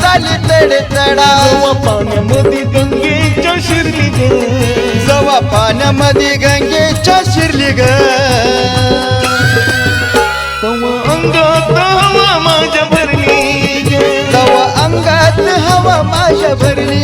चाली तडे तडा जवा पाण्यामध्ये गंगेच्या शिरली ग. जवा पाण्यामध्ये गंगेच्या शिरली ग. तवा अंगात हवा माझ्या भरली तवा अंगात हवा माझ्या भरली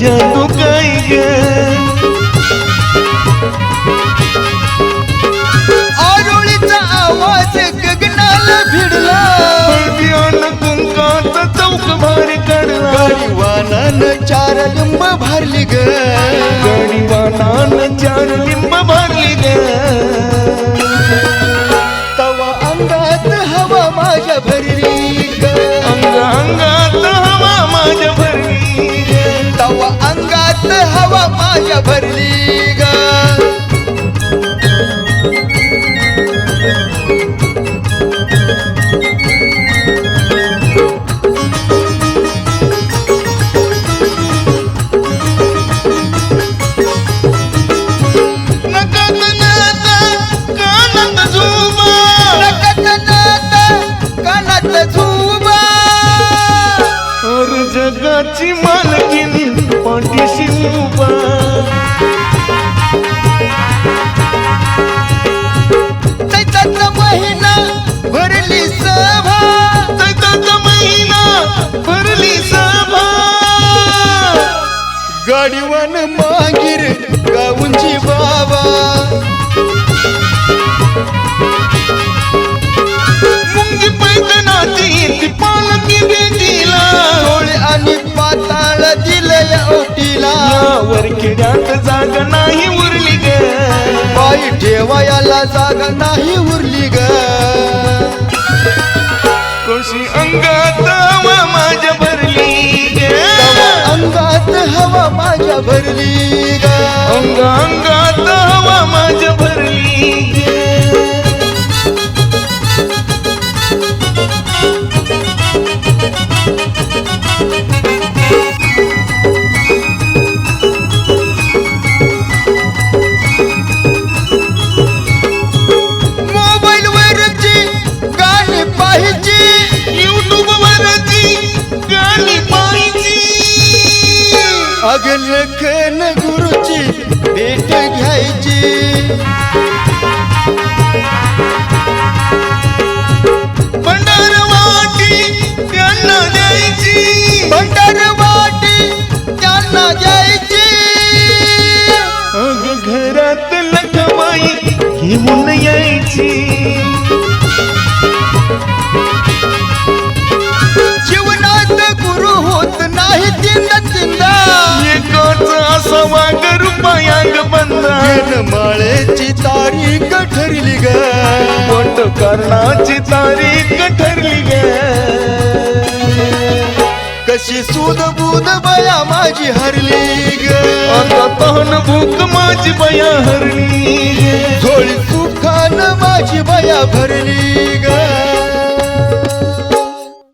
जादू काय ग आरोळीचा आवाज गगनाला भिडला. हळदीयान कुंकात चौक भारी काढला. गाडीवानानं चार लिंब भरली ग. हवा माझ्या भरली ग. जगाची मालकीन पाठीशी उभा बाई ठेवायला जागा नाही उरली ग. कशी अंगात हवा माझ्या भरली अंगात हवा माझ्या भरली ग. अंग अंगात हवा माझ्या भरली अग लखन गुरुची भेट घ्यायची. पंढरवाटी त्यांना द्यायची. भंडारवाटी त्यांना द्यायची. अग घरात लखमाई घेऊन यायची. बंदा माळेची तारीख ठरली ग. करणाची तारीख ठरली ग. कशी सूद बुद बया माझी हरली ग. आता तहन भूक माझी बया हरली झोळी सुखान माझी बया भरली ग.